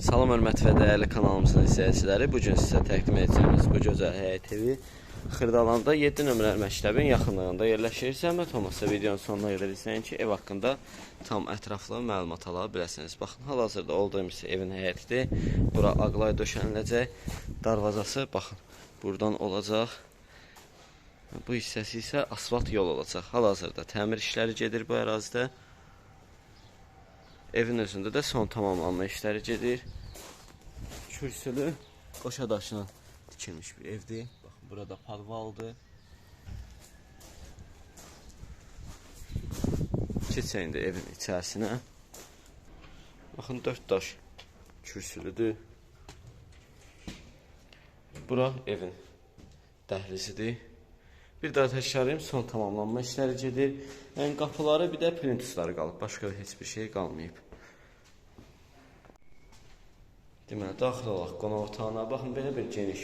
Salam hörmətli və dəyərli kanalımızın izləyiciləri. Bu gün sizə təqdim edəcəyimiz bu gözəl həyət evi Xırdalanda 7 nömrəli məktəbin yaxınlığında yerləşir. Zəhmət olmasa videonun sonuna qədər izləyin ki, ev haqqında tam ətraflı məlumat ala biləsiniz. Baxın, hal-hazırda olduğumuz evin həyətidir. Bura ağlay döşəniləcək. Darvazası baxın, buradan olacaq. Bu hissəsi isə asfalt yol olacaq. Hal-hazırda təmir işləri gedir bu ərazidə. Evin özündə də son tamamlanma işləri gedir. Kürsülü qoşa daşla tikilmiş bir evdir. Baxın, burada padvaldır. Keçək indi evin içərisinə. Baxın, 4 daş kürsülüdür. Bura evin dəhlizidir. Bir daha təkrarlayım, son tamamlanma işləri gedir. Yəni qapıları, bir də plintusları qalıb, başqa heç bir şey qalmayıb. Deməli, daxil olaq qonaq otağına. Baxın, belə bir geniş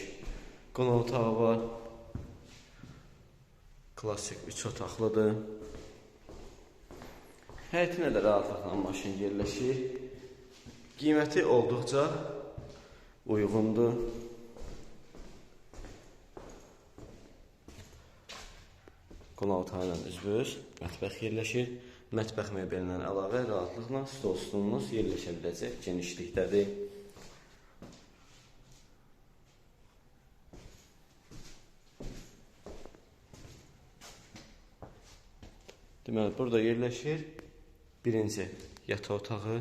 qonaq otağı var. Klassik üç otaqlıdır. Həyətinə də rahatlıqla maşın yerləşir. Qiyməti olduqca uyğundur. Qonaq otağı ilə üzbəüz mətbəx yerləşir. Mətbəx mebelindən əlavə rahatlıqla stol stulunuz yerləşə biləcək genişlikdədir. Deməli, burada yerləşir birinci yataq otağı.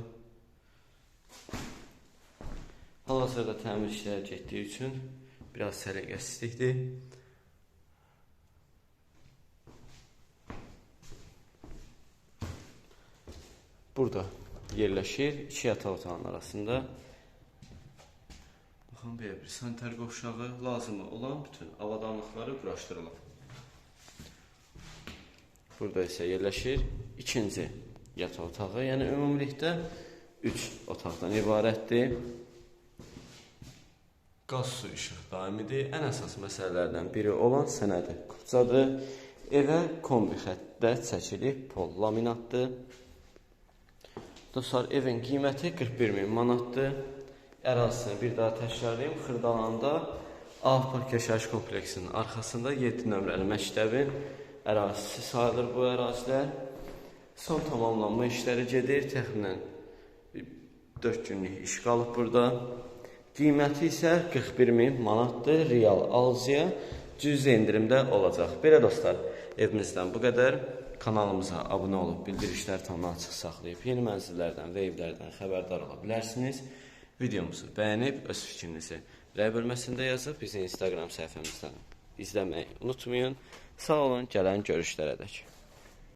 Hal-hazırda təmir işləri getdiyi üçün biraz səliqəsizlikdir. Burada yerləşir iki yataq otağının arasında. Baxın, belə bir sanitar qovşağı lazımı olan bütün avadanlıqları quraşdırılıb. Burada isə yerləşir ikinci yataq otağı. Yəni ümumilikdə 3 otaqdan ibarətdir. Qaz su işıq daimidir. Ən əsas məsələlərdən biri olan sənədi kupçadır. Evə kombi xəttdə çəkilib pol laminatdır. Dostlar, evin qiyməti 41 min manatdır. Ərazisini bir daha təkrarlayım. Xırdalanda Avpark yaşayış kompleksinin arxasında 7 nömrəli məktəbin ərazisi sayılır bu ərazilər. Son tamamlanma işləri gedir. Təxminən 4 günlük iş qalıb burada. Qiyməti isə 41 min manatdır. Real alıcıya cüzi endirimdə olacaq. Belə dostlar, evimizdən bu qədər. Kanalımıza abunə olub bildirişlər tam açıq saxlayıb yeni mənzillərdən və evlərdən xəbərdar ola bilərsiniz. Videomuzu bəyənib öz fikrinizi rəy bölməsində yazıb bizi Instagram səhifəmizdən izləməyi unutmayın. Sağ olun, gələn görüşlərə dək.